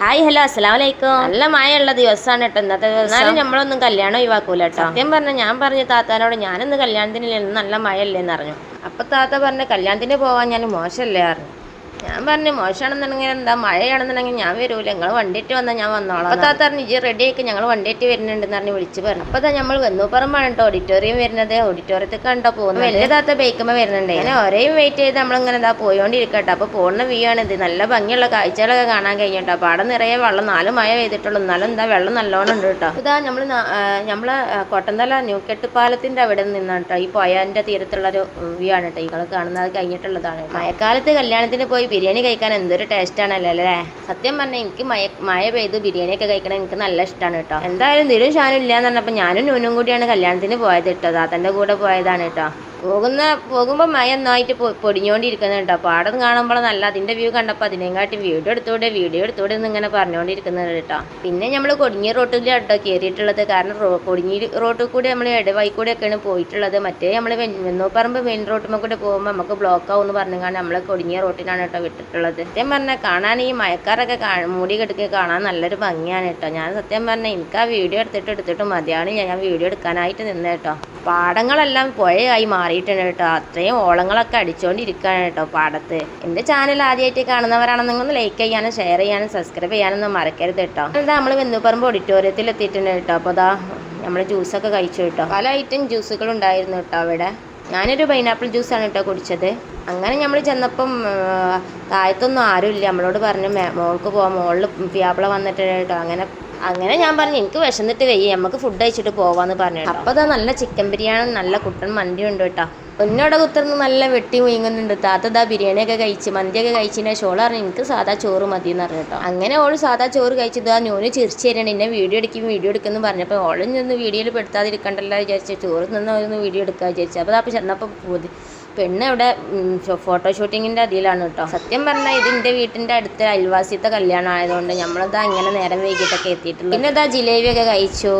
Hi hello അസ്സലാം വലൈക്കും നല്ല മഴയുള്ള ദിവസമാണ് കേട്ടോ ഇന്നത്തെ ദിവസം. എന്നാലും നമ്മളൊന്നും കല്യാണം ഒഴിവാക്കൂല കേട്ടോ. സത്യം പറഞ്ഞ ഞാൻ പറഞ്ഞു താത്താനോട് ഞാനൊന്ന് കല്യാണത്തിന് നല്ല നല്ല മഴയല്ലേന്ന് പറഞ്ഞു അപ്പൊ താത്ത പറഞ്ഞ കല്യാണത്തിന് പോവാൻ ഞാൻ മോശമല്ലേ പറഞ്ഞു ഞാൻ പറഞ്ഞു മോശമാണെന്നുണ്ടെങ്കിൽ എന്താ? മഴയാണെന്നുണ്ടെങ്കിൽ ഞാൻ വരൂല. ഞങ്ങൾ വണ്ടിയിട്ട് വന്നാൽ ഞാൻ വന്നോളാം. അപ്പൊ താത്ത പറഞ്ഞു ഇജ്ജ് റെഡി ആക്കി ഞങ്ങൾ വണ്ടിയിട്ട് വരുന്നുണ്ടെന്ന് പറഞ്ഞ് വിളിച്ച് പറഞ്ഞു. അപ്പൊ ദാ നമ്മൾ വന്നൂപ്പറമ്പാണ് കേട്ടോ. ഓഡിറ്റോറിയം വരുന്നത്. ഓഡിറ്റോറിയത്തിൽ കണ്ടോ പോകുന്നത്? വലിയ താത്ത ബൈക്കുമ്പോൾ വരുന്നുണ്ട്. അങ്ങനെ ഒരേയും വെയിറ്റ് ചെയ്ത് നമ്മളിങ്ങനെ എന്താ പോയോണ്ടിരിക്കട്ടെ അപ്പൊ പോകുന്ന വ്യൂ ആണ് ഇത്. നല്ല ഭംഗിയുള്ള കാഴ്ചകളൊക്കെ കാണാൻ കഴിഞ്ഞിട്ടോ. അപ്പൊ അവിടെ നിറയെ വെള്ളം നാല് മഴ പെയ്തിട്ടുള്ളൂ. എന്നാലും എന്താ വെള്ളം നല്ലോണം ഉണ്ട് കേട്ടോ. ഇതാ നമ്മൾ നമ്മളെ ആ, കൊട്ടന്തല ന്യൂക്കെട്ട് പാലത്തിന്റെ അവിടെ നിന്നാണ് കേട്ടോ. ഈ പൊയന്റെ തീരത്തുള്ള ഒരു വ്യൂ ആണ് കേട്ടോ. നിങ്ങൾ കാണുന്നത് അത് കഴിഞ്ഞിട്ടുള്ളതാണ്. മഴക്കാലത്ത് കല്യാണത്തിന് പോയി ബിരിയാണി കഴിക്കാൻ എന്തൊരു ടേസ്റ്റ് ആണല്ലോ അല്ലേ? സത്യം പറഞ്ഞാൽ എനിക്ക് മഴ മഴ പെയ്ത് ബിരിയാണി ഒക്കെ കഴിക്കണം എനിക്ക് നല്ല ഇഷ്ടമാണ് കേട്ടോ. എന്തായാലും തിരും ഷാനും ഇല്ലാന്ന് പറഞ്ഞപ്പോൾ ഞാനും നൂനും കൂടിയാണ് കല്യാണത്തിന് പോയത് കേട്ടോ. താത്തന്റെ കൂടെ പോയതാണ് കേട്ടോ. പോകുന്ന പോകുമ്പോൾ മഴ ഒന്നായിട്ട് പൊ- പൊടിഞ്ഞോണ്ടിരിക്കുന്നത് കേട്ടോ പാടം കാണുമ്പോൾ നല്ല അതിന്റെ വ്യൂ കണ്ടപ്പോൾ അതിനെക്കാട്ടി വീഡിയോ എടുത്തോടെ വീഡിയോ എടുത്തോടെ എന്ന് ഇങ്ങനെ പറഞ്ഞുകൊണ്ടിരിക്കുന്നത് കേട്ടോ. പിന്നെ നമ്മൾ കൊടിഞ്ഞി റോട്ടിൽ കേട്ടോ കയറിയിട്ടുള്ളത് കാരണം കൊടിഞ്ഞി റോട്ടിൽ കൂടി നമ്മൾ ഇടവായി കൂടെ ഒക്കെയാണ് പോയിട്ടുള്ളത്. മറ്റേ നമ്മൾ വെന്നോപ്പറമ്പ് മെയിൻ റോട്ടിൽ കൂടെ പോകുമ്പോൾ നമുക്ക് ബ്ലോക്ക് ആവും എന്ന് പറഞ്ഞാൽ നമ്മൾ കൊടിഞ്ഞിയ റോട്ടിലാണ് കേട്ടോ വിട്ടിട്ടുള്ളത്. സത്യം പറഞ്ഞാൽ കാണാൻ ഈ മയക്കാരൊക്കെ മൂടി കെടുക്കി കാണാൻ നല്ലൊരു ഭംഗിയാണ് കേട്ടോ. ഞാൻ സത്യം പറഞ്ഞാൽ എനിക്ക് ആ വീഡിയോ എടുത്തിട്ട് എടുത്തിട്ട് മതിയാണ് ഞാൻ വീഡിയോ എടുക്കാനായിട്ട് നിന്നേട്ടോ പാടങ്ങളെല്ലാം പുഴയായി മാറിയിട്ടുണ്ട് കേട്ടോ. അത്രയും ഓളങ്ങളൊക്കെ അടിച്ചുകൊണ്ടിരിക്കുകയാണ് കേട്ടോ പാടത്ത്. എന്റെ ചാനൽ ആദ്യമായിട്ട് കാണുന്നവരാണെന്നെങ്കിൽ ഒന്ന് ലൈക്ക് ചെയ്യാനും ഷെയർ ചെയ്യാനും സബ്സ്ക്രൈബ് ചെയ്യാനൊന്നും മറക്കരുത് കേട്ടോ. എന്താ നമ്മൾ വെന്നുപറമ്പ് ഓഡിറ്റോറിയത്തിൽ എത്തിയിട്ടുണ്ട് കേട്ടോ അപ്പോൾ അതാ നമ്മൾ ജ്യൂസൊക്കെ കഴിച്ചു കേട്ടോ. പല ഐറ്റം ജ്യൂസുകൾ ഉണ്ടായിരുന്നു കേട്ടോ അവിടെ. ഞാനൊരു പൈനാപ്പിൾ ജ്യൂസാണ് കേട്ടോ കുടിച്ചത്. അങ്ങനെ നമ്മൾ ചെന്നപ്പം താഴത്തൊന്നും ആരുമില്ല നമ്മളോട് പറഞ്ഞു മോൾക്ക് പോവാം. മോളിൽ പിയാപ്പിള വന്നിട്ട് കേട്ടോ അങ്ങനെ അങ്ങനെ ഞാൻ പറഞ്ഞു എനിക്ക് വിശന്നിട്ട് വയ്യ. നമുക്ക് ഫുഡ് കഴിച്ചിട്ട് പോവാന്ന് പറഞ്ഞു അപ്പോൾ അപ്പൊ അതാ നല്ല ചിക്കൻ ബിരിയാണി നല്ല കുട്ടൻ മന്തി ഉണ്ട് കേട്ടോ ഒന്നോടെ കുത്തിർന്ന് നല്ല വെട്ടി മുയങ്ങുന്നുണ്ട്. താത്ത ബിരിയാണി ബിരിയാണിയൊക്കെ കഴിച്ച് മന്തിയൊക്കെ കഴിച്ചതിന്റെ ഷോൾ പറഞ്ഞു എനിക്ക് സാധാ ചോറ് മതി എന്ന് പറഞ്ഞു കേട്ടോ. അങ്ങനെ ഓൾ സാധാ ചോറ് കഴിച്ചത് ആ ഞോന് ചിരിച്ചു തരണം എന്നെ വീഡിയോ എടുക്കും വീഡിയോ എടുക്കുന്നു പറഞ്ഞപ്പോൾ ഓൾ നിന്ന് വീഡിയോയിൽ പെടുത്താതിരിക്കണ്ടല്ലോ വിചാരിച്ചു ചോറ് നിന്ന് ഒന്ന് വീഡിയോ എടുക്കുക വിചാരിച്ചു. അപ്പോൾ അപ്പോൾ ചെന്നപ്പോൾ പോതി. പെണ്ണ് അവിടെ ഫോട്ടോ ഷൂട്ടിങ്ങിന്റെ അതിലാണ് കേട്ടോ. സത്യം പറഞ്ഞാൽ ഇത് എന്റെ വീട്ടിന്റെ അടുത്ത അയൽവാസിയത്തെ കല്യാണം ആയതുകൊണ്ട് നമ്മളിതാ ഇങ്ങനെ നേരം വൈകിട്ടൊക്കെ എത്തിയിട്ടുള്ളൂ. പിന്നെ ഇതാ ജിലേബിയൊക്കെ കഴിച്ചു.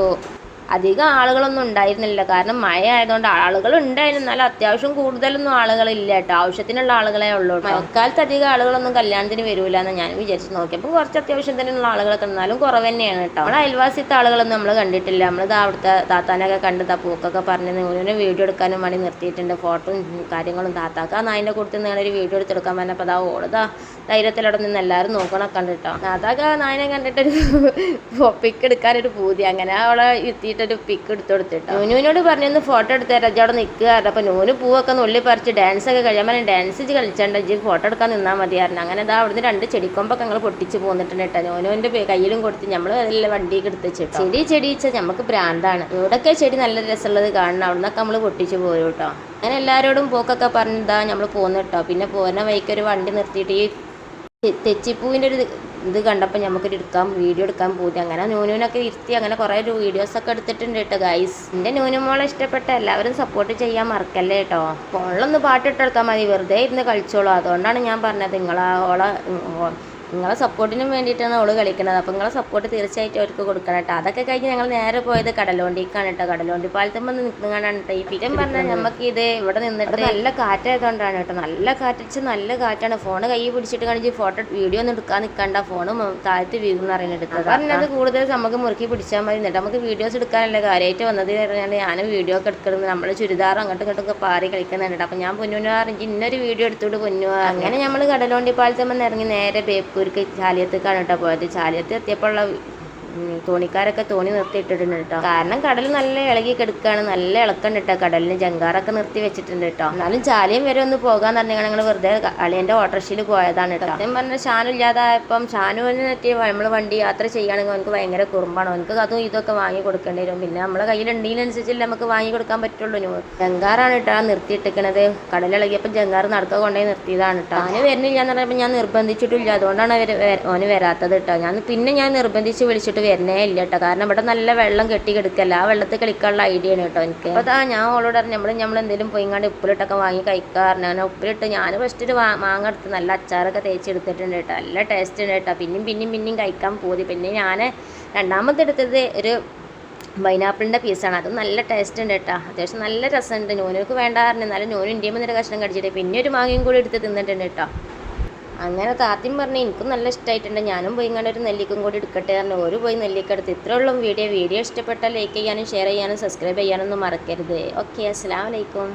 അധികം ആളുകളൊന്നും ഉണ്ടായിരുന്നില്ല. കാരണം മഴ ആയതുകൊണ്ട് ആളുകൾ ഉണ്ടായിരുന്നു. എന്നാലും അത്യാവശ്യം കൂടുതലൊന്നും ആളുകളില്ല കേട്ടോ. ആവശ്യത്തിനുള്ള ആളുകളെ ഉള്ളൂ മഴക്കാലത്ത് അധികം ആളുകളൊന്നും കല്യാണത്തിന് വരൂല എന്ന് ഞാൻ വിചാരിച്ചു നോക്കിയപ്പോൾ കുറച്ച് അത്യാവശ്യത്തിനുള്ള ആളുകളൊക്കെ എന്നാലും കുറവ് തന്നെയാണ് കേട്ടോ നമ്മളെ അയൽവാസിയത്തെ ആളുകളൊന്നും നമ്മൾ കണ്ടിട്ടില്ല. നമ്മൾ ഇത് അവിടുത്തെ താത്താനൊക്കെ കണ്ട് താ പൂക്കൊക്കെ പറഞ്ഞ് നൂലിനെ വീഡിയോ എടുക്കാനും വേണ്ടി നിർത്തിയിട്ടുണ്ട്. ഫോട്ടോയും കാര്യങ്ങളും താത്താക്ക. നായിന്റെ കൂട്ടത്തിൽ നിങ്ങളൊരു ഒരു വീഡിയോ എടുത്തെടുക്കാൻ പറഞ്ഞപ്പോൾ അതാ ഓളതാ ധൈര്യത്തിലവിടെ നിന്ന് എല്ലാവരും നോക്കണം കണ്ടിട്ടോ. താത്താക്ക നായനെ കണ്ടിട്ടൊരു പിക്ക് എടുക്കാനൊരു പൂതി. അങ്ങനെ അവളെ എത്തിയിട്ടൊരു പിക്ക് എടുത്തു കൊടുത്തിട്ടോ നൂനുവിനോട് പറഞ്ഞൊന്ന് ഫോട്ടോ എടുത്ത് തരാം. അവിടെ നിൽക്കുകയായിരുന്നു അപ്പോൾ നൂന് പൂവൊക്കെ നുള്ളി പറിച്ച് ഡാൻസ് ഒക്കെ കഴിയാൻ പറഞ്ഞാൽ ഡാൻസ് കളിച്ചേണ്ട ഇജ്ജ് ഫോട്ടോ എടുക്കാൻ നിന്നാൽ മതിയായിരുന്നു അങ്ങനെ ഇതാ അവിടുന്ന് രണ്ട് ചെടിക്കൊമ്പൊക്കെ ഞങ്ങൾ പൊട്ടിച്ച് പോന്നിട്ടുണ്ട് കേട്ടോ നോനുവിന്റെ കയ്യിലും കൊടുത്ത് നമ്മൾ എല്ലാം വണ്ടിയൊക്കെ എടുത്ത് വെച്ചിട്ടോ ചെടി ചെടി വെച്ചാൽ നമുക്ക് ഭ്രാന്താണ് ഇവിടെയൊക്കെ ചെടി നല്ല രസമുള്ളത് കാണണം. അവിടെ നിന്നൊക്കെ നമ്മൾ പൊട്ടിച്ച് പോരും കേട്ടോ അങ്ങനെ എല്ലാവരോടും പോക്കൊക്കെ പറഞ്ഞിതാ നമ്മൾ പോകുന്നു കേട്ടോ പിന്നെ പോകുന്ന വഴിക്ക് ഒരു വണ്ടി നിർത്തിയിട്ട് ഈ തെച്ചിപ്പൂവിന്റെ ഒരു ഇത് കണ്ടപ്പോൾ നമുക്കൊരു എടുക്കാം വീഡിയോ എടുക്കാൻ പോയി അങ്ങനെ നൂനുവിനൊക്കെ ഇരുത്തി അങ്ങനെ കുറേ ഒരു വീഡിയോസൊക്കെ എടുത്തിട്ടുണ്ട് കേട്ടോ ഗൈസ് എന്റെ നൂനുമോളെ ഇഷ്ടപ്പെട്ട എല്ലാവരും സപ്പോർട്ട് ചെയ്യാൻ മറക്കല്ലേ കേട്ടോ? ഫോണിലൊന്ന് പാട്ടിട്ടെടുത്താൽ മതി. വെറുതെ ഇരുന്ന് കളിച്ചോളൂ. അതുകൊണ്ടാണ് ഞാൻ പറഞ്ഞത്. നിങ്ങളാ ഓളെ നിങ്ങളെ സപ്പോർട്ടിനും വേണ്ടിയിട്ടാണ് അവൾ കളിക്കുന്നത് അപ്പോൾ നിങ്ങളെ സപ്പോർട്ട് തീർച്ചയായിട്ടും അവർക്ക് കൊടുക്കണം കേട്ടോ. അതൊക്കെ കഴിഞ്ഞ് ഞങ്ങൾ നേരെ പോയത് കടലോണ്ടിക്കാണ് കേട്ടോ. കടലോണ്ടി പാലത്തുമ്പോൾ നിൽക്കുന്നതാണ് കേട്ടോ ഈ പിറ്റം പറഞ്ഞാൽ നമുക്ക് ഇത് ഇവിടെ നിന്നിട്ട് നല്ല കാറ്റായതുകൊണ്ടാണ് കേട്ടോ. നല്ല കാറ്റിച്ച് നല്ല കാറ്റാണ്. ഫോൺ കൈ പിടിച്ചിട്ട് കാണിച്ച് ഫോട്ടോ വീഡിയോ ഒന്നും എടുക്കാൻ നിൽക്കണ്ട ഫോണ് താഴത്ത് വീഴുന്ന പറയുന്നത് പറഞ്ഞത് കൂടുതൽ നമുക്ക് മുറുക്കി പിടിച്ചാൽ മതി എന്നിട്ട് നമുക്ക് വീഡിയോസ് എടുക്കാനല്ല കാര്യമായിട്ട് വന്നത് പറഞ്ഞാൽ ഞാൻ വീഡിയോ ഒക്കെ എടുക്കുന്നത് നമ്മൾ ചുരിദാർ അങ്ങോട്ടും ഇങ്ങോട്ടൊക്കെ പാറി കളിക്കുന്നുണ്ട് അപ്പം ഞാൻ പൊന്നു പറഞ്ഞു ഇന്നൊരു വീഡിയോ എടുത്തോട്ട് പൊന്നു അങ്ങനെ നമ്മൾ കടലോണ്ടി പാലത്തുമ്പോൾ ഇറങ്ങി നേരെ ബേപ്പൂർക്ക് ചാലിയത്തേക്കാണ് കേട്ടോ പോയത്. ചാലിയത്ത് എത്തിയപ്പോഴുള്ള തോണിക്കാരൊക്കെ തോണി നിർത്തിയിട്ടിട്ടുണ്ട് കേട്ടോ കാരണം കടൽ നല്ല ഇളകി കിടക്കുകയാണ് നല്ല ഇളക്കുണ്ട് കേട്ടോ കടലിന് ജങ്കാറൊക്കെ നിർത്തി വെച്ചിട്ടുണ്ട് കേട്ടോ എന്നാലും ചാലിയും വരെ ഒന്ന് പോകാൻ പറഞ്ഞാൽ ഞങ്ങൾ വെറുതെ അളിയന്റെ ഓട്ടോറിക്ഷയിൽ പോയതാണ് കേട്ടോ സത്യം പറഞ്ഞാൽ ഷാനു ഇല്ലാതായപ്പം ഷാനുവിന് പറ്റിയ നമ്മൾ വണ്ടി യാത്ര ചെയ്യുകയാണെങ്കിൽ അവനക്ക് ഭയങ്കര കുറുമ്പാണ്. അവനക്ക് അതും ഇതൊക്കെ വാങ്ങി കൊടുക്കേണ്ടി വരും. പിന്നെ നമ്മളെ കയ്യിലുണ്ടെങ്കിലനുസരിച്ചല്ലേ നമുക്ക് വാങ്ങി കൊടുക്കാൻ പറ്റുള്ളൂ. ജങ്കാറാണ് കേട്ടോ നിർത്തിയിട്ടിരിക്കണത്. കടലിളകിയപ്പോൾ ജങ്കാർ നടക്കുക കൊണ്ടുപോയി നിർത്തിയതാണ് കേട്ടോ അവന് വരുന്നില്ല എന്ന് പറയുമ്പോൾ ഞാൻ നിർബന്ധിച്ചിട്ടില്ല. അതുകൊണ്ടാണ് അവർ ഓന് വരാത്തത് കേട്ടോ ഞാൻ പിന്നെ ഞാൻ നിർബന്ധിച്ച് വിളിച്ചിട്ട് വരുന്നേ ഇല്ല കേട്ടോ കാരണം ഇവിടെ നല്ല വെള്ളം കെട്ടി കിടക്കല്ല. ആ വെള്ളത്തിൽ കളിക്കാനുള്ള ഐഡിയ ആണ് കേട്ടോ എനിക്ക്. അപ്പോൾ അതാ ഞാൻ ഓളോട് പറഞ്ഞു നമ്മൾ നമ്മൾ എന്തെങ്കിലും പോയിങ്ങാണ്ട് ഉപ്പിലിട്ടൊക്കെ വാങ്ങി കഴിക്കാറുണ്ട് അങ്ങനെ ഉപ്പിലിട്ട് ഞാൻ ഫസ്റ്റ് ഒരു മാങ്ങ എടുത്ത് നല്ല അച്ചാറൊക്കെ തേച്ചെടുത്തിട്ടുണ്ട് കേട്ടോ നല്ല ടേസ്റ്റ് ഉണ്ട് കേട്ടോ പിന്നെയും പിന്നെയും പിന്നെയും കഴിക്കാൻ പോതി. പിന്നെ ഞാൻ രണ്ടാമത്തെ എടുത്തത് ഒരു പൈനാപ്പിളിന്റെ പീസാണ് അത് നല്ല ടേസ്റ്റ് ഉണ്ട് കേട്ടോ അത്യാവശ്യം നല്ല രസമുണ്ട്. ഞോനൊക്കെ വേണ്ടാറുണ്ട് എന്നാലും നൂന് ഇന്ത്യയിൽ നിന്നൊരു കഷ്ണം കടിച്ചിട്ട് പിന്നെ ഒരു മാങ്ങയും കൂടി എടുത്ത് തിന്നിട്ടുണ്ട് കേട്ടോ അങ്ങനെ താത്തിയും പറഞ്ഞു എനിക്കും നല്ല ഇഷ്ടമായിട്ടുണ്ട് ഞാനും പോയി ഇങ്ങനെ ഒരു നെല്ലിക്കും കൂടി എടുക്കട്ടെ പറഞ്ഞു. ഒരു പോയി നെല്ലിക്ക എടുത്ത്. ഇത്രേ ഉള്ളൂ വീഡിയോ. വീഡിയോ ഇഷ്ടപ്പെട്ടാൽ ലൈക്ക് ചെയ്യാനും ഷെയർ ചെയ്യാനും സബ്സ്ക്രൈബ് ചെയ്യാനൊന്നും മറക്കരുത്. ഓക്കെ അസ്സാം വലൈക്കും